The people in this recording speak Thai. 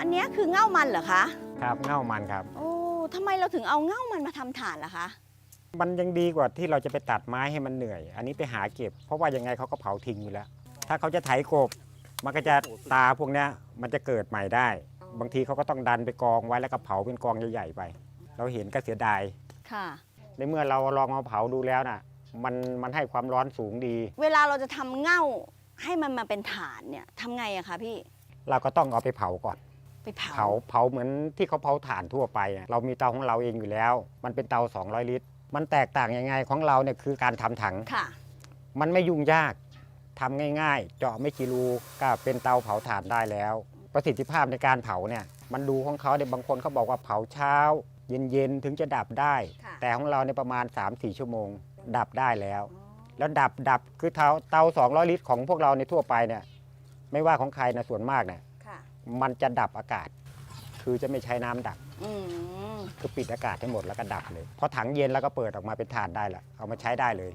อันเนี้ยคือเง่ามันเหรอคะ ครับเง่ามันครับ โอ้ทำไมเราถึงเอาเง่ามันมาทำถ่านล่ะคะ มันยังดีกว่าที่เราจะไปตัดไม้ให้มันเหนื่อย อันนี้ไปหาเก็บ เพราะว่ายังไงเขาก็เผาทิ้งอยู่แล้ว ถ้าเขาจะไถกบ มันก็จะตาพวกเนี้ยมันจะเกิดใหม่ได้ บางทีเขาก็ต้องดันไปกองไว้แล้วก็เผาเป็นกองใหญ่ๆไป เราเห็นก็เสียดาย ค่ะ ในเมื่อเราลองมาเผาดูแล้วน่ะ มันมันให้ความร้อนสูงดี เวลาเราจะทำเง่าให้มันมาเป็นถ่านเนี่ยทำไงอะคะพี่ เราก็ต้องเอาไปเผาก่อน ไปเผา เผาเผาเหมือนที่เขาเผาถ่านทั่วไปอะเรามีเตาของเราเองอยู่แล้ว มันเป็นเตา 200 ลิตร มันแตกต่างยังไงของเราเนี่ยคือการทำถัง ค่ะ มันไม่ยุ่งยากทำง่ายๆ เจาะไม่กี่รูก็เป็นเตาเผาถ่านได้แล้ว ประสิทธิภาพในการเผาเนี่ยมันดูของเขาเนี่ยบางคนเขาบอกว่าเผาเช้า เย็นๆ ถึงจะดับได้ ค่ะ แต่ของเราในยประมาณ 3-4 ชั่วโมง ดับได้แล้ว แล้วดับดับคือเตาเตา200 ลิตรของพวกเราในทั่วไปเนี่ยไม่ว่าของใครนะส่วนมากเนี่ยค่ะ มันจะดับอากาศ คือจะไม่ใช้น้ำดับ อืมคือปิดอากาศให้หมดแล้วก็ดับเลย พอถังเย็นแล้วก็เปิดออกมาเป็นถ่านได้ละเอามาใช้ได้เลย